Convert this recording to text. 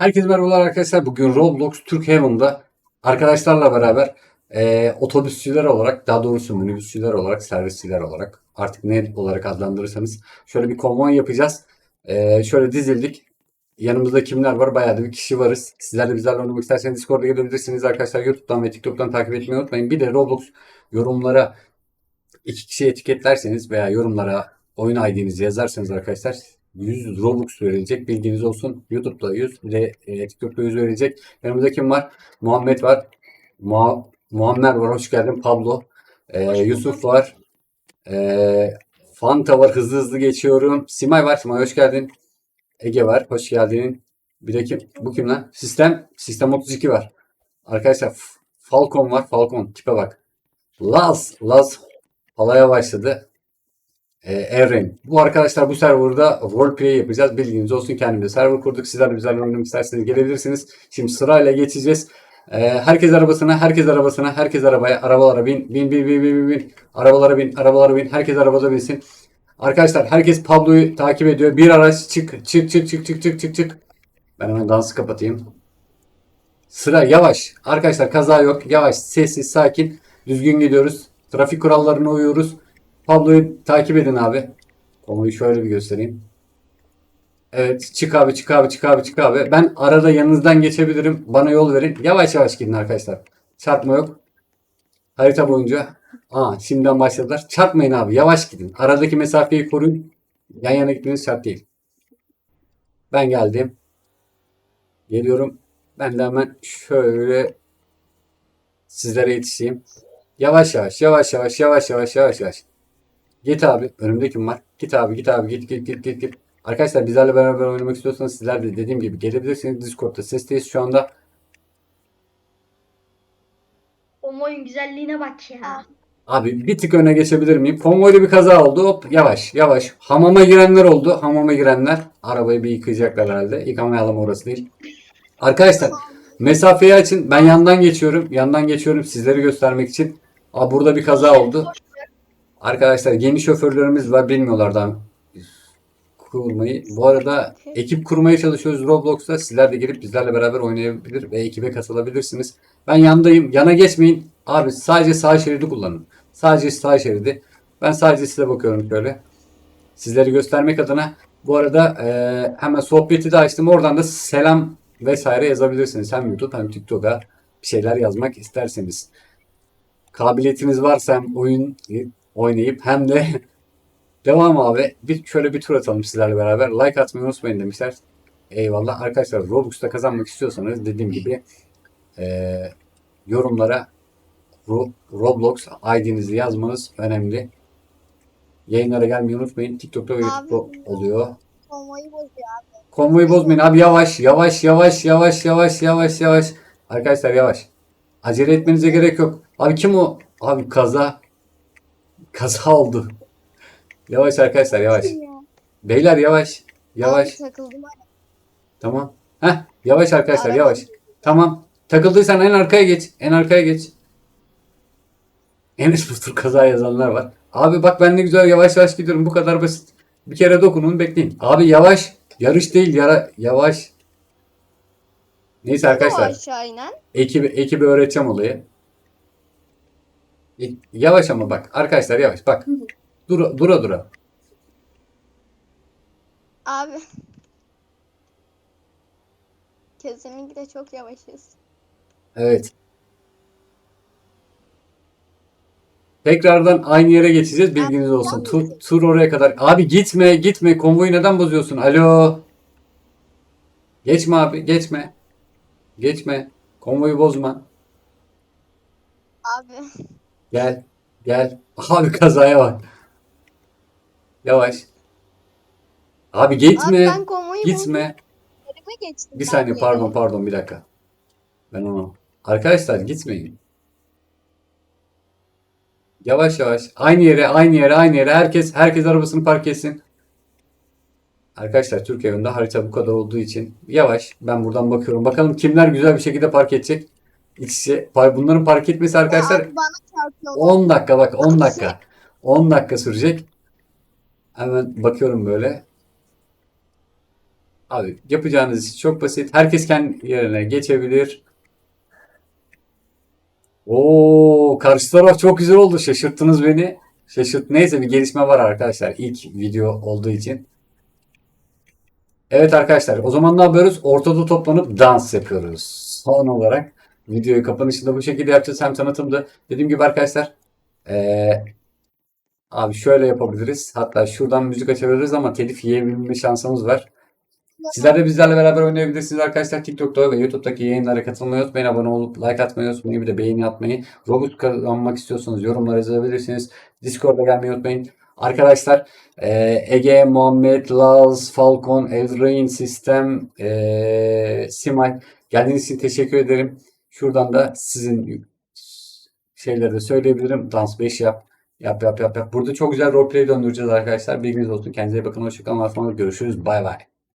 Herkese merhabalar arkadaşlar. Bugün Roblox Türk Heaven'da arkadaşlarla beraber e, otobüsçüler olarak, daha doğrusu minibüsçüler olarak, servisçiler olarak artık ne olarak adlandırırsanız şöyle bir konvoy yapacağız. E, şöyle dizildik. Yanımızda kimler var? Bayağı da bir kişi varız. Sizler de bizlerle oynamak isterseniz Discord'a gelebilirsiniz arkadaşlar. YouTube'dan ve TikTok'tan takip etmeyi unutmayın. Bir de Roblox yorumlara iki kişi etiketlerseniz veya yorumlara oyun ID'nizi yazarsanız arkadaşlar 100 Robux verilecek. Bilginiz olsun. YouTube'da 100 bir de e, TikTok'ta 100 verilecek. Yanımızda kim var? Muhammed var. Muha- Muammer var. Hoş geldin. Pablo. E, Yusuf var. E, Fanta var. Hızlı hızlı geçiyorum. Simay var. Simay hoş geldin. Ege var. Hoş geldin. Bir de kim? Bu kim lan? Sistem. Sistem 32 var. Arkadaşlar Falcon var. Falcon. Tipe bak. Laz. Laz halaya başladı. Ee, Eren. Bu arkadaşlar bu serverda roleplay yapacağız. Bilginiz olsun kendimize server kurduk. Sizler de bizlerle oynamak isterseniz gelebilirsiniz. Şimdi sırayla geçeceğiz. Ee, herkes arabasına, herkes arabasına, herkes arabaya, arabalara bin, bin, bin, bin, bin, bin, bin. Arabalara bin, arabalara bin, herkes arabada binsin. Arkadaşlar herkes Pablo'yu takip ediyor. Bir araç çık, çık, çık, çık, çık, çık, çık, çık. Ben hemen dansı kapatayım. Sıra yavaş. Arkadaşlar kaza yok. Yavaş, sessiz, sakin. Düzgün gidiyoruz. Trafik kurallarına uyuyoruz. Pablo'yu takip edin abi. Konuyu şöyle bir göstereyim. Evet çık abi çık abi çık abi çık abi. Ben arada yanınızdan geçebilirim. Bana yol verin. Yavaş yavaş gidin arkadaşlar. Çarpma yok. Harita boyunca. Aa şimdiden başladılar. Çarpmayın abi. Yavaş gidin. Aradaki mesafeyi koruyun. Yan yana gitmeniz şart değil. Ben geldim. Geliyorum. Ben de hemen şöyle sizlere yetişeyim. Yavaş yavaş yavaş yavaş yavaş yavaş yavaş yavaş. Git abi. Önümde kim var? Git abi git abi git git git git git. Arkadaşlar bizlerle beraber oynamak istiyorsanız sizler de dediğim gibi gelebilirsiniz. Discord'da sesteyiz şu anda. O oyun güzelliğine bak ya. Abi bir tık öne geçebilir miyim? Konvoyda bir kaza oldu. Hop yavaş yavaş. Hamama girenler oldu. Hamama girenler. Arabayı bir yıkayacaklar herhalde. Yıkamayalım orası değil. Arkadaşlar mesafeyi açın. Ben yandan geçiyorum. Yandan geçiyorum sizleri göstermek için. Aa, burada bir kaza oldu. Arkadaşlar yeni şoförlerimiz var. Bilmiyorlar daha kurmayı. Bu arada ekip kurmaya çalışıyoruz Roblox'ta. Sizler de gelip bizlerle beraber oynayabilir ve ekibe katılabilirsiniz. Ben yandayım. Yana geçmeyin. Abi sadece sağ şeridi kullanın. Sadece sağ şeridi. Ben sadece size bakıyorum şöyle. Sizleri göstermek adına. Bu arada eee, hemen sohbeti de açtım. Oradan da selam vesaire yazabilirsiniz. Hem YouTube hem TikTok'a bir şeyler yazmak isterseniz. Kabiliyetiniz varsa hem oyun oynayıp hem de devam abi. Bir şöyle bir tur atalım sizlerle beraber. Like atmayı unutmayın demişler. Eyvallah. Arkadaşlar Robux'ta kazanmak istiyorsanız dediğim gibi eee, yorumlara Ro- Roblox ID'nizi yazmanız önemli. Yayınlara gelmeyi unutmayın. TikTok'ta ve. YouTube'da oluyor. Konvoyu bozuyor abi. Konvoyu bozmayın abi yavaş yavaş yavaş yavaş yavaş yavaş yavaş. Arkadaşlar yavaş. Acele etmenize gerek yok. Abi kim o? Abi kaza. Kaza oldu. Yavaş arkadaşlar yavaş. Beyler yavaş. Yavaş. Takıldım. Tamam. Heh yavaş arkadaşlar yavaş. Tamam. Takıldıysan en arkaya geç. En arkaya geç. Enes Batur kaza yazanlar var. Abi bak ben ne güzel yavaş yavaş gidiyorum. Bu kadar basit. Bir kere dokunun bekleyin. Abi yavaş. Yarış değil yara yavaş. Neyse arkadaşlar. aşağı inen. Ekibi, ekibi öğreteceğim olayı. E, Yavaş ama bak. Arkadaşlar yavaş. Bak. Dura dura. dura. Abi. Kesinlikle çok yavaşız. Evet. Tekrardan aynı yere geçeceğiz. Bilginiz olsun. Tur, tur oraya kadar. Abi gitme gitme. Konvoyu neden bozuyorsun? Alo. Geçme abi. Geçme. Geçme. Konvoyu bozma. Abi. Gel. Gel. Abi kazaya bak. Yavaş. Abi Abi gitme. ben konvoyu bozdum. Gitme. Yerime geçtim. Bir Ben saniye yerime. pardon pardon bir dakika. Ben onu. Arkadaşlar gitmeyin. Yavaş yavaş. Aynı yere, aynı yere, aynı yere. Herkes herkes arabasını park etsin. Arkadaşlar Türkiye önünde harita bu kadar olduğu için yavaş. Ben buradan bakıyorum. Bakalım kimler güzel bir şekilde park edecek. İkisi, par- bunların park etmesi arkadaşlar abi bana çarpıyor. 10 dakika bak 10 dakika. 10 dakika sürecek. Hemen bakıyorum böyle. Abi yapacağınız iş çok basit. Herkes kendi yerine geçebilir. Oo, karşı taraf çok güzel oldu. Şaşırttınız beni. Şaşırt. Neyse bir gelişme var arkadaşlar. İlk video olduğu için. Evet arkadaşlar, o zaman ne yapıyoruz? Ortada toplanıp dans yapıyoruz. Son olarak videoyu kapanışında bu şekilde yapacağız. Hem tanıtımda. Dediğim gibi arkadaşlar, eee, abi şöyle yapabiliriz. Hatta şuradan müzik açabiliriz ama telif yiyebilme şansımız var. Sizler de bizlerle beraber oynayabilirsiniz arkadaşlar. TikTok'ta ve YouTube'daki yayınlara katılmayı unutmayın. Abone olup like atmayı unutmayın. Bir de beğeni atmayı. Robux kazanmak istiyorsanız yorumlara yazabilirsiniz. Discord'a gelmeyi unutmayın. Arkadaşlar eee, Ege, Muhammed, Laz, Falcon, Eldrain, Sistem, eee Simay geldiğiniz için teşekkür ederim. Şuradan da sizin şeyleri de söyleyebilirim. Dans 5 yap. Yap yap yap yap. Burada çok güzel roleplay döndüreceğiz arkadaşlar. Bilginiz olsun. Kendinize bakın. Hoşçakalın. Görüşürüz. Bay bay.